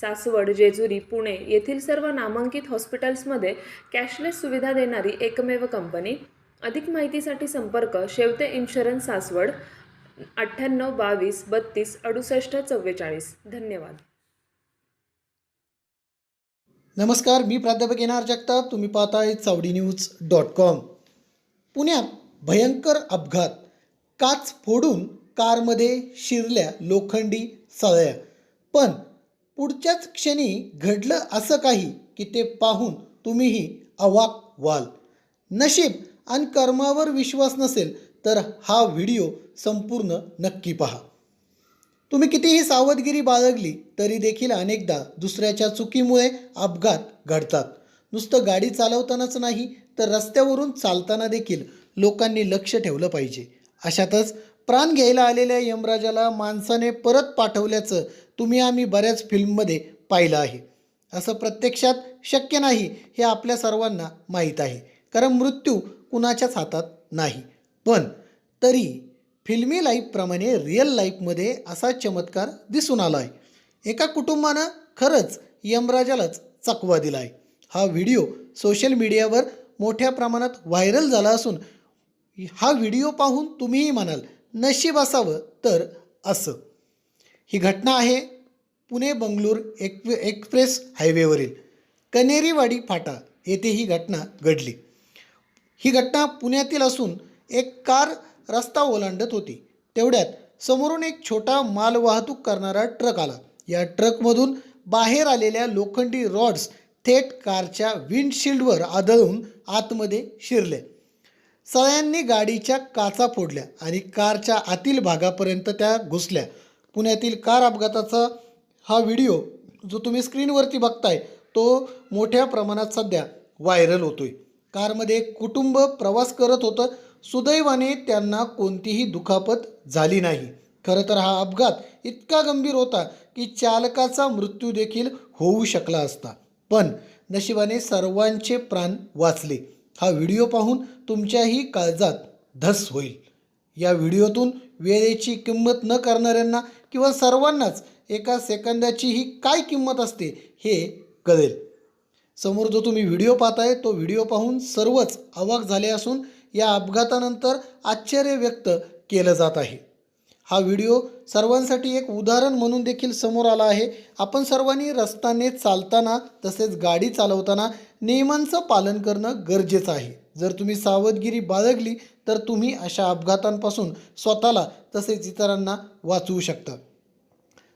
सासवड जेजुरी पुणे येथील सर्व नामांकित हॉस्पिटल्समध्ये कॅशलेस सुविधा देणारी एकमेव कंपनी. अधिक माहितीसाठी संपर्क शेवते इन्शुरन्स सासवड अठ्ठ्याण्णव बावीस बत्तीस अडुसष्ट चव्वेचाळीस. धन्यवाद. नमस्कार मी प्राध्यापक येणार जगताप. तुम्ही पाहताय चावडी न्यूज डॉट कॉम. पुण्यात भयंकर अपघात. काच फोडून कारमध्ये शिरल्या लोखंडी सळया. पण पुढच्याच क्षणी घडलं असं काही की ते पाहून तुम्हीही अवाक व्हाल. नशीब आणि कर्मावर विश्वास नसेल तर हा व्हिडिओ संपूर्ण नक्की पहा. तुम्ही कितीही सावधगिरी बाळगली तरी देखील अनेकदा दुसऱ्याच्या चुकीमुळे अपघात घडतात. नुसतं गाडी चालवतानाच नाही तर रस्त्यावरून चालताना देखील लोकांनी लक्ष ठेवलं पाहिजे. अशातच प्राण घ्यायला आलेल्या यमराजाला माणसाने परत पाठवल्याचं तुम्ही आम्ही बऱ्याच फिल्ममध्ये पाहिलं आहे. असं प्रत्यक्षात शक्य नाही हे आपल्या सर्वांना माहीत आहे. कारण मृत्यू कुणाच्याच हातात नाही. पण तरी फिल्मी लाईफप्रमाणे रिअल लाईफमध्ये असा चमत्कार दिसून आला आहे एका कुटुंबानं खरंच यमराजालाच चकवा दिला आहे हा व्हिडिओ सोशल मीडियावर मोठ्या प्रमाणात व्हायरल झाला असून हा व्हिडिओ पाहून तुम्हीही म्हणाल नशीब असावं तर असं. ही घटना आहे पुणे बंगळूर एक एक्सप्रेस हायवेवरील. कनेरीवाडी फाटा येथे ही घटना घडली. ही घटना पुण्यातील असून एक कार रस्ता ओलांडत होती. तेवढ्यात समोरून एक छोटा मालवाहतूक करणारा ट्रक आला. या ट्रकमधून बाहेर आलेल्या लोखंडी रॉड्स थेट कारच्या विंडशिल्डवर आदळून आतमध्ये शिरले. सळ्यांनी गाडीच्या काचा फोडल्या आणि कारच्या आतील भागापर्यंत त्या घुसल्या. पुण्यातील कार अपघाताचा हा व्हिडिओ जो तुम्ही स्क्रीनवरती बघताय तो मोठ्या प्रमाणात सध्या व्हायरल होतोय. कारमध्ये एक कुटुंब प्रवास करत होतं. सुदैवाने त्यांना कोणतीही दुखापत झाली नाही. खरं तर हा अपघात इतका गंभीर होता की चालकाचा मृत्यू देखील होऊ शकला असता. पण नशिबाने सर्वांचे प्राण वाचले. हा व्हिडिओ पाहून तुमच्याही काळजात धस होईल. या व्हिडिओतून वेळेची किंमत न करणाऱ्यांना किंवा सर्वांनाच एका सेकंदाची ही काय किंमत असते हे कळेल. समोर जो तुम्ही व्हिडिओ पाहताय तो व्हिडिओ पाहून सर्वच अवाक झाले असून या अपघातानंतर आश्चर्य व्यक्त केलं जात आहे. हा व्हिडिओ सर्वांसाठी एक उदाहरण म्हणून देखील समोर आला आहे. आपण सर्वांनी रस्त्याने चालताना तसेच गाडी चालवताना नियमांचं पालन करणं गरजेचं आहे. जर तुम्ही सावधगिरी बाळगली तर तुम्ही अशा अपघातांपासून स्वतःला तसेच इतरांना वाचवू शकता.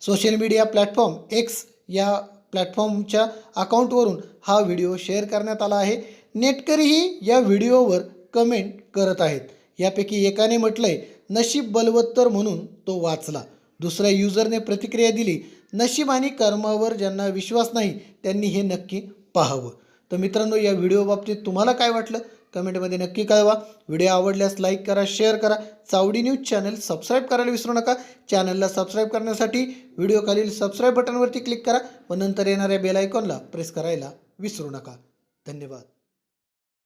सोशल मीडिया प्लॅटफॉर्म एक्स या प्लॅटफॉर्मच्या अकाउंटवरून हा व्हिडिओ शेअर करण्यात आला आहे. नेटकरीही या व्हिडिओवर कमेंट करत आहेत. यापैकी एकाने म्हटलं आहे नशीब बलवत्तर म्हणून तो वाचला. दुसऱ्या युजरने प्रतिक्रिया दिली नशीब आणि कर्मावर ज्यांना विश्वास नाही त्यांनी हे नक्की पाहावं. तर मित्रांनो या व्हिडिओबाबतीत तुम्हाला काय वाटलं? कमेंटमध्ये नक्की कळवा. व्हिडिओ आवडल्यास लाईक करा शेअर करा. चावडी न्यूज चॅनल सबस्क्राईब करायला विसरू नका. चॅनलला सबस्क्राईब करण्यासाठी व्हिडिओखालील सबस्क्राईब बटनवरती क्लिक करा व नंतर येणाऱ्या बेल आयकॉनला प्रेस करायला विसरू नका. धन्यवाद.